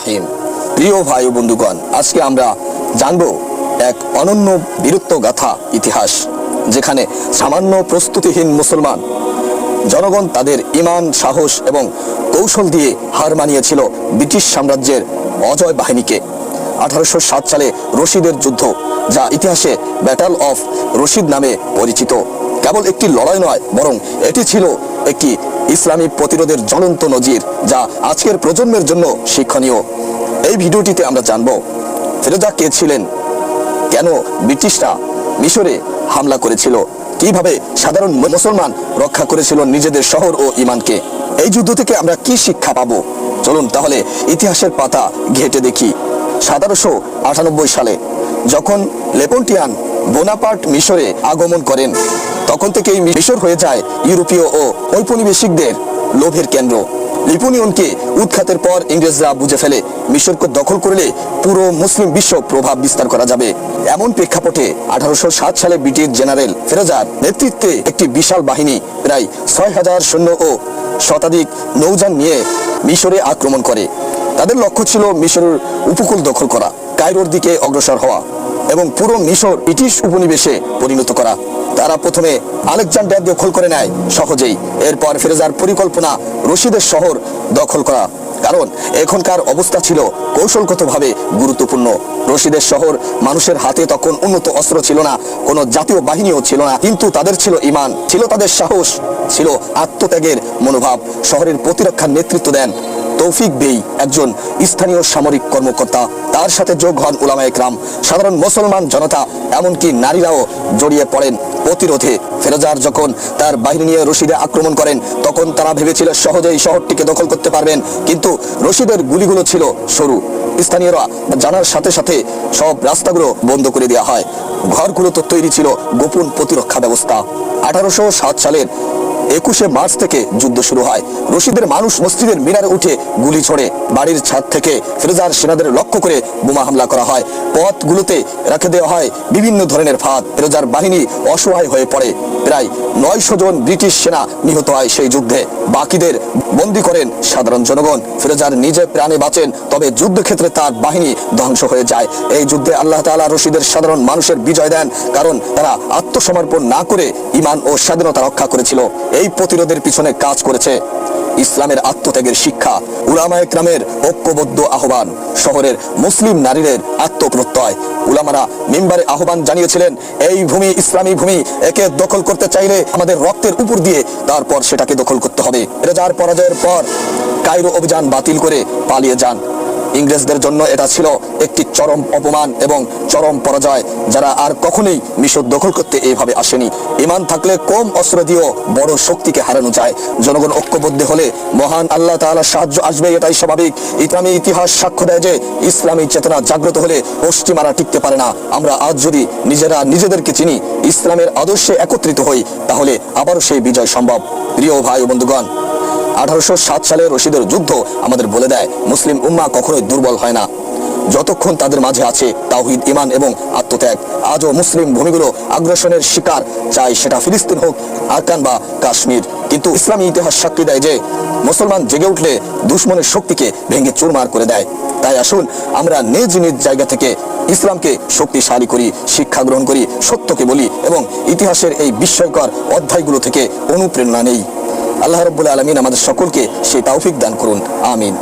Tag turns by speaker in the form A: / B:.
A: রাহিম। প্রিয় ভাই ও বন্ধুগণ, আজকে আমরা জানব এক অনন্য বীরত্ব গাথা ইতিহাস, যেখানে সামান্য প্রস্তুতিহীন মুসলমান জনগণ তাদের ইমান সাহস এবং কৌশল দিয়ে হার মানিয়েছিল ব্রিটিশ সাম্রাজ্যের অজয় বাহিনীকে। আঠারোশো সাত সালে রশিদের যুদ্ধ, যা ইতিহাসে ব্যাটল অফ রশিদ নামে পরিচিত। কেবল একটি লড়াই নয়, বরং এটি ছিল একটি ইসলামী প্রতিরোধের জ্বলন্ত নজির যা আজকের প্রজন্মের জন্য শিক্ষণীয়। এই ভিডিওটিতে আমরা জানব, ফিরোজা কে ছিলেন? কেন ব্রিটিশরা মিশরে হামলা করেছিল? কীভাবে সাধারণ মুসলমান রক্ষা করেছিল নিজেদের শহর ও ইমানকে? এই যুদ্ধ থেকে আমরা কি শিক্ষা পাবো? চলুন তাহলে ইতিহাসের পাতা ঘেটে দেখি। সতেরোশো আটানব্বই সালে যখন লেপন্টিয়ান বোনাপার্ট মিশরে আগমন করেন তখন থেকেই মিশর হয়ে যায় ইউরোপীয় ও ঔপনিবেশিকদের লোভের কেন্দ্র। লিপুনিয়নকে উৎখাতের পর ইংরেজরা বুঝে ফেলে মিশরকে দখল করলে পুরো মুসলিম বিশ্ব প্রভাব বিস্তার করা যাবে। এমন প্রেক্ষাপটে আঠারোশো সাত সালে ব্রিটিশ জেনারেল ফেরোজার নেতৃত্বে একটি বিশাল বাহিনী প্রায় ছয় হাজার সৈন্য ও শতাধিক নৌযান নিয়ে মিশরে আক্রমণ করে। তাদের লক্ষ্য ছিল মিশরের উপকূল দখল করা, কায়রোর দিকে অগ্রসর হওয়া। এবং পুরো মিশর ব্রিটিশ উপনিবেশে পরিণত করা। তারা প্রথমে আলেকজান্ডার দখল করে নেয় সহজেই। এরপর ফেরেজার পরিকল্পনা রশিদের শহর দখল করা। কারণ এখনকার অবস্থা ছিল কৌশলগতভাবে গুরুত্বপূর্ণ। রশিদের শহর মানুষের হাতে তখন উন্নত অস্ত্র ছিল না, কোনো জাতীয় বাহিনীও ছিল না। কিন্তু তাদের ছিল ইমান, ছিল তাদের সাহস, ছিল আত্মত্যাগের মনোভাব। শহরের প্রতিরক্ষার নেতৃত্ব দেন তৌফিক বেই, একজন স্থানীয় সামরিক কর্মকর্তা। তার সাথে যোগ হন উলামা একরাম। সাধারণ মুসলমান জনতা, এমনকি নারীরাও জড়িয়ে পড়েন প্রতিরোধে। ফেরোজার যখন তার বাহিনী নিয়ে রশিদে আক্রমণ করেন, তখন তারা ভেবেছিল সহজেই শহরটিকে দখল করতে পারবেন। কিন্তু রশিদের গুলিগুলো ছিল সরু। স্থানীয়রা জানার সাথে সাথে সব রাস্তাগুলো বন্ধ করে দেওয়া হয়। ঘরগুলো তো তৈরি ছিল গোপন প্রতিরক্ষা ব্যবস্থা। আঠারোশো সাত সালের একুশে মার্চ থেকে যুদ্ধ শুরু হয়। রশিদের মানুষ মসজিদের মিনারে উঠে গুলি ছড়ে বাড়ির ছাদ থেকে ফিরোজার সেনাদের লক্ষ্য করে বোমা হামলা করা হয়। পথগুলোতে রেখে দেওয়া হয় বিভিন্ন ধরনের ফাঁদ। ফিরোজার বাহিনী অসহায় হয়ে পড়ে। প্রায় নয়শো জন ব্রিটিশ সেনা নিহত হয় সেই যুদ্ধে। বাকিদের বন্দী করেন সাধারণ জনগণ। ফিরোজার নিজে প্রাণে বাঁচেন, তবে যুদ্ধক্ষেত্রে তার বাহিনী ধ্বংস হয়ে যায়। এই যুদ্ধে আল্লাহ তাআলা রশিদের সাধারণ মানুষের বিজয় দেন, কারণ তারা আত্মসমর্পণ না করে ইমান ও স্বাধীনতা রক্ষা করেছিল। এই প্রতিরোধের পিছনে কাজ করেছে ইসলামের আত্মত্যাগের শিক্ষা উলামা একরামের ঐক্যবদ্ধ আহ্বান, শহরের মুসলিম নারীদের আত্মপ্রত্যয়। উলামারা মিম্বারে আহ্বান জানিয়েছিলেন, এই ভূমি ইসলামী ভূমি একে দখল করতে চাইলে আমাদের রক্তের উপর দিয়ে তারপর সেটাকে দখল করতে হবে। রেজার পরাজয়ের পর কায়রো অভিযান বাতিল করে পালিয়ে যান। ইংরেজদের জন্য এটা ছিল একটি চরম অপমান এবং চরম পরাজয়, যারা আর কখনোই মিশর দখল করতে এইভাবে আসেনি। ইমান থাকলে কম অস্ত্র দিয়েও বড় শক্তিকে হারানো যায়। জনগণ ঐক্যবদ্ধ হলে মহান আল্লাহ তাআলার সাহায্য আসবে, এটাই স্বাভাবিক। ইসলামী ইতিহাস সাক্ষ্য দেয় যে ইসলামী চেতনা জাগ্রত হলে পশ্চিমারা টিকতে পারে না। আমরা আজ যদি নিজেরা নিজেদেরকে চিনি, ইসলামের আদর্শে একত্রিত হই, তাহলে আবারও সেই বিজয় সম্ভব। প্রিয় ভাই বন্ধুগণ আঠারোশো সাত সালে রশিদের যুদ্ধ আমাদের বলে দেয়, মুসলিম উম্মা কখনোই দুর্বল হয় না। যতক্ষণ তাদের মাঝে আছে তাওহিদ ইমান এবং আত্মত্যাগ, আজও মুসলিম ভূমিগুলো আগ্রাসনের শিকার। চাই সেটা ফিলিস্তিন হোক, আরকান বা কাশ্মীর। কিন্তু ইসলামী ইতিহাস সাক্ষী দেয় যে, মুসলমান জেগে উঠলে দুশ্মনের শক্তিকে ভেঙে চুরমার করে দেয়। তাই আসুন আমরা নিজ নিজ জায়গা থেকে ইসলামকে শক্তিশালী করি, শিক্ষা গ্রহণ করি, সত্যকে বলি এবং ইতিহাসের এই বিস্ময়কর অধ্যায়গুলো থেকে অনুপ্রেরণা নেই। আল্লাহ রব্বুল আলমিন আমাদের সকলকে সেই তৌফিক দান করুন আমিন।